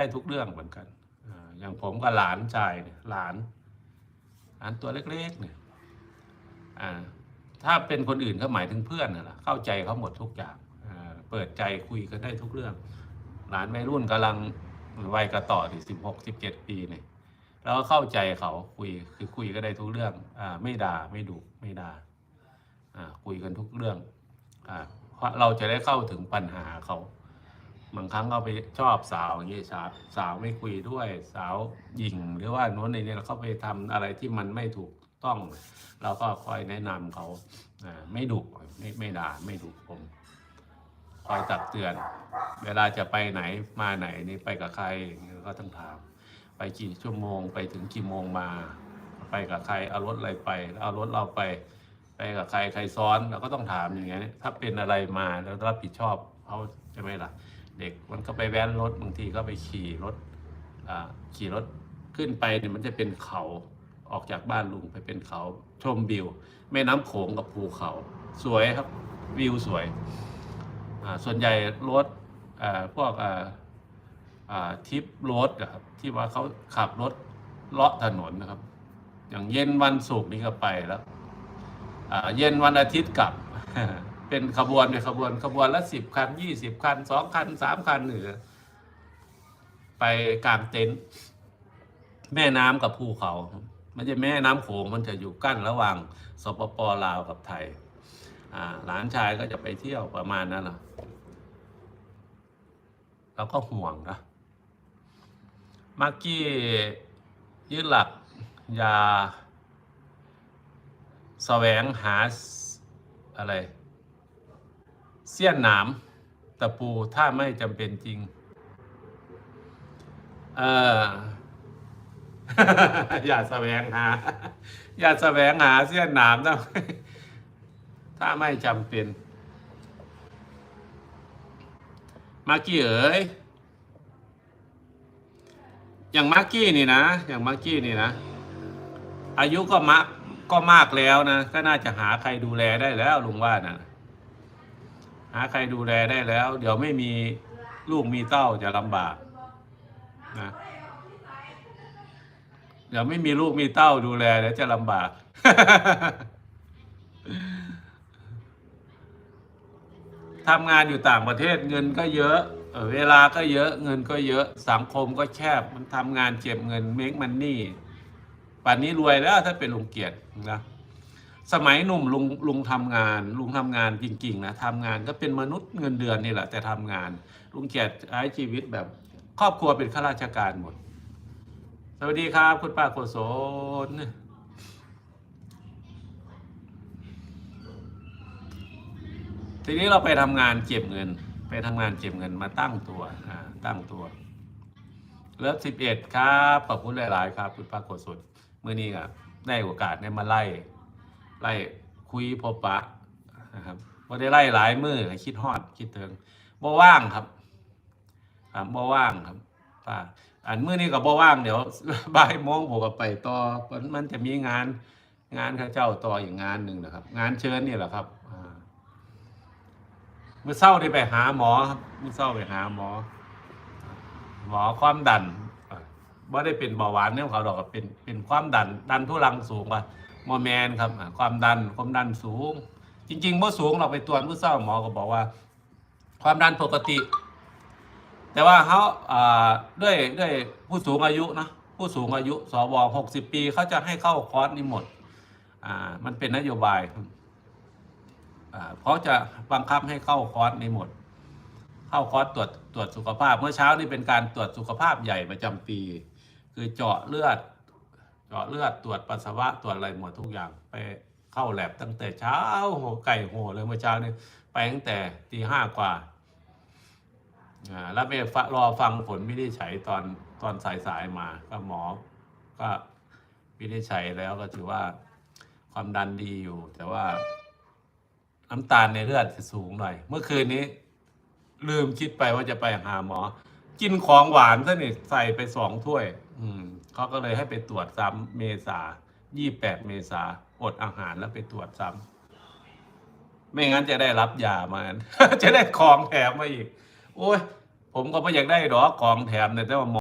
ได้ทุกเรื่องเหมือนกันอย่างผมกับหลานชายเนี่ยหลานหลานตัวเล็กๆเนี่ยอ่าถ้าเป็นคนอื่นก็หมายถึงเพื่อนน่ะล่ะเข้าใจเขาหมดทุกอย่างอ่าเปิดใจคุยกันได้ทุกเรื่อง หลานวัยรุ่นกำลังวัยกระต่อที่สิบหกสิบเจ็ดปีเนี่ยเราก็เข้าใจเขาคุยคือคุยก็ได้ทุกเรื่องอ่าไม่ด่าไม่ดุไม่ด่าอ่าคุยกันทุกเรื่องอ่าเพราะเราจะได้เข้าถึงปัญหาเขา บางครั้งเราไปชอบสาวอย่างนี้ยสาวสาวไม่คุยด้วยสาวหญิงหรือว่าโน้นในนี้เราเข้าไปทำอะไรที่มันไม่ถูกต้อง เราก็คอยแนะนำเขาอไม่ดุไม่ไม่ด่าไม่ดุผมคอยตักเตือน เวลาจะไปไหนมาไหนนี่ไปกับใครอย่าก็ต้องถาม ไปกี่ชั่วโมงไปถึงกี่โมงมา ไปกับใครเอารถอะไรไปเอารถเราไปไปกับใครใครซ้อนเราก็ต้องถามอย่างเงี้ยถ้าเป็นอะไรมาแล้วรับผิดชอบเขาใช่ไหมล่ะ เด็กมันก็ไปแว้นรถบางทีก็ไปขี่รถขี่รถขึ้นไปเนี่ยมันจะเป็นเขาออกจากบ้านลุงไปเป็นเขาชมวิวแม่น้ำโขงกับภูเขา สวยครับวิวสวย ส่วนใหญ่รถพวกทิปรถครับที่ว่าเขาขับรถเลาะถนนนะครับ อย่างเย็นวันศุกร์นี่ก็ไปแล้วเย็นวันอาทิตย์กลับ เป็นขบวนเป็นขบวนขบวนละสิบคันยี่สิบคันสองคันสามคันหรือไปกลางเต็นท์แม่น้ำกับภูเขา มันจะแม่น้ำโขงมันจะอยู่กั้นระหว่างสปปลาวกับไทยอ่าหลานชายก็จะไปเที่ยวประมาณนั้นแหละเราก็ห่วงนะมากกี้ยึดหลักอยาแสวงหาอะไร เสี้ยนหนามตะปูถ้าไม่จำเป็นจริง เอออย่าแสวงหา อย่าแสวงหาเสี้ยนหนามนะถ้าไม่จำเป็น มากกี้เอ๋ยอย่างมากกี้นี่นะ อย่างมากกี้นี่นะ อายุก็มากก็มากแล้วนะ ก็น่าจะหาใครดูแลได้แล้วลุงว่าน่ะ หาใครดูแลได้แล้ว เดี๋ยวไม่มีลูกมีเต้าจะลำบากนะเดี๋ยวไม่มีลูกมีเต้าดูแลเดี๋ยวจะลำบาก ทำงานอยู่ต่างประเทศเงินก็เยอะ เวลาก็เยอะ เงินก็เยอะ สังคมก็แคบ มันทำงานเก็บเงินเมกมันนี่ ป่านนี้รวยแล้วถ้าเป็นลุงเกียรตินะ สมัยหนุ่มลุงลุงทำงานลุงทำงานจริงๆนะทำงานก็เป็นมนุษย์เงินเดือนนี่แหละแต่ทำงาน ลุงเกียรติใช้ชีวิตแบบ ครอบครัวเป็นข้าราชการหมด สวัสดีครับ คุณป้าโกศลทีนี้เราไปทำงานเก็บเงิน ไปทำงานเก็บเงินมาตั้งตัวอ่าตั้งตัวเลิฟสิบเอ็ดครับขอบคุณหลาย ๆ ครับ คุณป้าโกศลเมื่อนี้ก็ได้โอกาสได้มาไล่ ไล่คุยพบปะนะครับว่าได้ไล่หลายมือคิดฮอดคิดถึงบ่ว่างครับครับบ่ว่างครับป้าอันมื้อนี้ก็บ่ว่างเดี๋ยวบ่ายโมงผมก็ไปต่อมันมันจะมีงานงานข้าเจ้าต่ออีกงานหนึ่งนะครับ งานเชิญนี่แหละครับอ่าเมื่อเช้าได้ไปหาหมอครับเมื่อเช้าไปหาหมอ หมอความดันอ่าบ่ได้เป็นเบาหวานเนี่ยเขาดอกเป็นเป็นความดันดันทุรังสูงกว่าห มอแมนครับความดันความดันสูง จริงๆเมื่อสูงเราไปตรวจเมื่อเช้าหมอก็บอกว่า ความดันปกติ แต่ว่าเขาด้วยด้วยผู้สูงอายุนะผู้สูงอายุสวหกสิบปีเขาจะให้เข้าคอร์สนี้หมดอ่ามันเป็นนโยบายอ่าเขาจะบังคับให้เข้าคอร์สนี้หมด เข้าคอร์สตรวจตรวจสุขภาพ เมื่อเช้านี่เป็นการตรวจสุขภาพใหญ่ประจำปี คือเจาะเลือด เจาะเลือดตรวจปัสสาวะตรวจอะไรหมดทุกอย่างไปเข้าแลบตั้งแต่เช้าโหไก่โหเลยเมื่อเช้านี่ไปตั้งแต่ตีห้ากว่าอ่าแล้วไปรอฟังผลวินิจฉัยตอนตอนสายๆมา ก็หมอ ก็วินิจฉัยแล้วก็ถือว่าความดันดีอยู่ แต่ว่าน้ำตาลในเลือดจะสูงหน่อย เมื่อคืนนี้ ลืมคิดไปว่าจะไปหาหมอ กินของหวานซะนี่ใส่ไปสองถ้วย อืมเขาก็เลยให้ไปตรวจซ้ำเมษายี่แปดเมษาอดอาหารแล้วไปตรวจซ้ำไม่งั้นจะได้รับยามา จะได้ของแถมมาอีก โอ้ย ผมก็ไม่อยากได้หรอกของแถมเนี่ยแต่ว่า